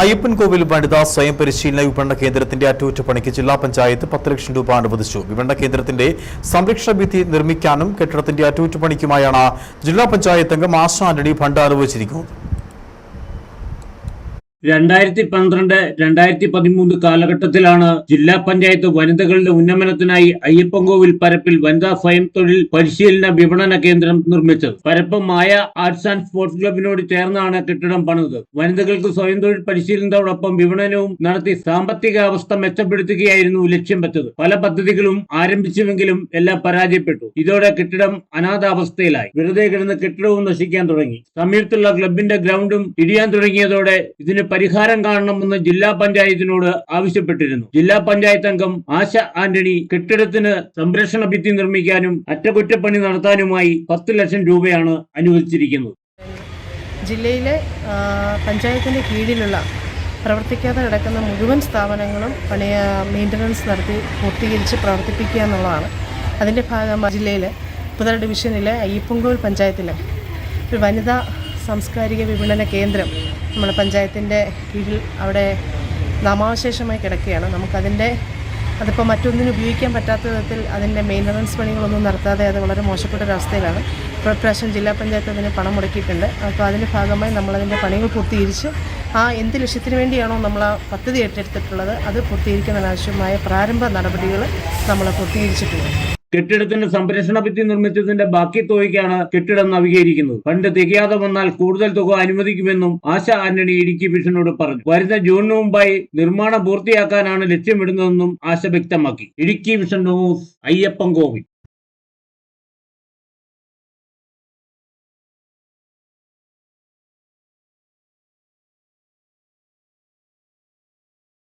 അയ്യപ്പൻകോവിൽ വനിതാ സ്വയം പരിശീലന വിപണന കേന്ദ്രത്തിന്റെ അറ്റകുറ്റപ്പണിക്ക് ജില്ലാ പഞ്ചായത്ത് പത്ത് ലക്ഷം രൂപ അനുവദിച്ചു. വിപണന കേന്ദ്രത്തിന്റെ സംരക്ഷണ ഭിത്തി നിർമ്മിക്കാനും കെട്ടിടത്തിന്റെ അറ്റകുറ്റപ്പണിക്കുമായാണ് ജില്ലാ പഞ്ചായത്ത് അംഗം ആശ ആന്റണി ഫണ്ട് അനുവദിച്ചിരിക്കുന്നത്. രണ്ടായിരത്തി പന്ത്രണ്ട് രണ്ടായിരത്തി പതിമൂന്ന് കാലഘട്ടത്തിലാണ് ജില്ലാ പഞ്ചായത്ത് വനിതകളുടെ ഉന്നമനത്തിനായി അയ്യപ്പൻകോവിൽ പരപ്പിൽ വനിതാ സ്വയം തൊഴിൽ പരിശീലന വിപണന കേന്ദ്രം നിർമ്മിച്ചത്. Parappu Maya arts and sports ക്ലബിനോട് ചേർന്നാണ് കെട്ടിടം പണിത് വനിതകൾക്ക് സ്വയം തൊഴിൽ പരിശീലനത്തോടൊപ്പം വിപണനവും നടത്തി സാമ്പത്തിക അവസ്ഥ മെച്ചപ്പെടുത്തുകയായിരുന്നു ലക്ഷ്യം വെച്ചത്. പല പദ്ധതികളും ആരംഭിച്ചുവെങ്കിലും എല്ലാം പരാജയപ്പെട്ടു. ഇതോടെ കെട്ടിടം അനാഥാവസ്ഥയിലായി. വെറുതെ കിടന്ന് കെട്ടിടവും നശിക്കാൻ തുടങ്ങി. സമീപത്തുള്ള ക്ലബിന്റെ ഗ്രൗണ്ടും ഇടിയാൻ തുടങ്ങിയതോടെ ഇതിന് പരിഹാരം കാണണമെന്ന് ജില്ലാ പഞ്ചായത്തിനോട് ആവശ്യപ്പെട്ടിരുന്നു. ജില്ലാ പഞ്ചായത്ത് അംഗം ആശ ആന്റണി കെട്ടിടത്തിന് സംരക്ഷണ ഭിത്തി നിർമ്മിക്കാനും അറ്റകുറ്റപ്പണി നടത്താനുമായി പത്ത് ലക്ഷം രൂപയാണ് അനുവദിച്ചിരിക്കുന്നത്. ജില്ലയിലെ പഞ്ചായത്തിന്റെ കീഴിലുള്ള പ്രവർത്തിക്കാതെ കിടക്കുന്ന മുഴുവൻ സ്ഥാപനങ്ങളും പണിയ മെയിന്റനൻസ് നടത്തി പൂർത്തീകരിച്ച് പ്രവർത്തിപ്പിക്കുക എന്നുള്ളതാണ്. അതിന്റെ ഭാഗമായി ജില്ലയിലെ പുതല ഡിവിഷനിലെ അയ്യപ്പൻകോവിൽ പഞ്ചായത്തിലെ ഒരു വനിതാ സാംസ്കാരിക വിപണന കേന്ദ്രം നമ്മുടെ പഞ്ചായത്തിന്റെ കീഴിൽ അവിടെ നാമാവശേഷമായി കിടക്കുകയാണ്. നമുക്കതിന്റെ അതിപ്പോൾ മറ്റൊന്നിനും ഉപയോഗിക്കാൻ പറ്റാത്ത വിധത്തിൽ അതിന്റെ മെയിന്റനൻസ് പണികളൊന്നും നടത്താതെ അത് വളരെ മോശപ്പെട്ട ഒരവസ്ഥയിലാണ് പ്രാവശ്യം ജില്ലാ പഞ്ചായത്ത് അതിന് പണം മുടക്കിയിട്ടുണ്ട്. അപ്പോൾ അതിന്റെ ഭാഗമായി നമ്മളതിന്റെ പണികൾ പൂർത്തീകരിച്ച് ആ എന്ത് ലക്ഷ്യത്തിന് വേണ്ടിയാണോ നമ്മൾ ആ പദ്ധതി ഏറ്റെടുത്തിട്ടുള്ളത് അത് പൂർത്തീകരിക്കുന്നതിനാവശ്യമായ പ്രാരംഭ നടപടികൾ നമ്മൾ പൂർത്തീകരിച്ചിട്ടുണ്ട്. കെട്ടിടത്തിന് സംരക്ഷണ ഭിത്തി നിർമ്മിച്ചതിന്റെ ബാക്കി തുകയ്ക്കാണ് കെട്ടിടം നവീകരിക്കുന്നത്. ഫണ്ട് തികയാതെ വന്നാൽ കൂടുതൽ തുക അനുവദിക്കുമെന്നും ആശ ആന്റണി ഇടുക്കി വിഷനോട് പറഞ്ഞു. വരുന്ന ജൂണിന് മുമ്പായി നിർമ്മാണം പൂർത്തിയാക്കാനാണ് ലക്ഷ്യമിടുന്നതെന്നും ആശ വ്യക്തമാക്കി. Idukki vision news Ayyappan Kovil.